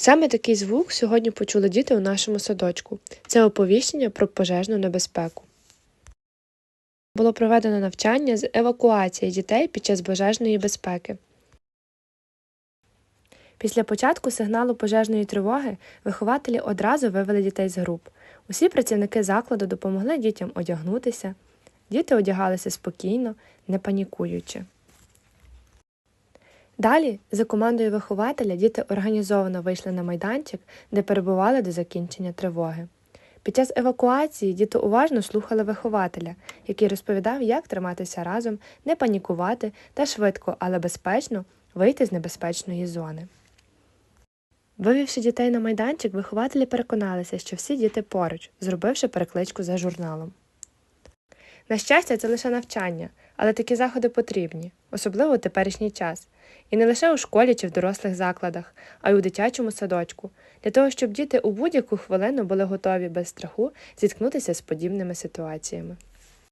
Саме такий звук сьогодні почули діти у нашому садочку. Це оповіщення про пожежну небезпеку. Було проведено навчання з евакуації дітей під час пожежної безпеки. Після початку сигналу пожежної тривоги вихователі одразу вивели дітей з груп. Усі працівники закладу допомогли дітям одягнутися. Діти одягалися спокійно, не панікуючи. Далі, за командою вихователя, діти організовано вийшли на майданчик, де перебували до закінчення тривоги. Під час евакуації діти уважно слухали вихователя, який розповідав, як триматися разом, не панікувати та швидко, але безпечно вийти з небезпечної зони. Вивівши дітей на майданчик, вихователі переконалися, що всі діти поруч, зробивши перекличку за журналом. На щастя, це лише навчання, але такі заходи потрібні, особливо у теперішній час, і не лише у школі чи в дорослих закладах, а й у дитячому садочку, для того, щоб діти у будь-яку хвилину були готові без страху зіткнутися з подібними ситуаціями.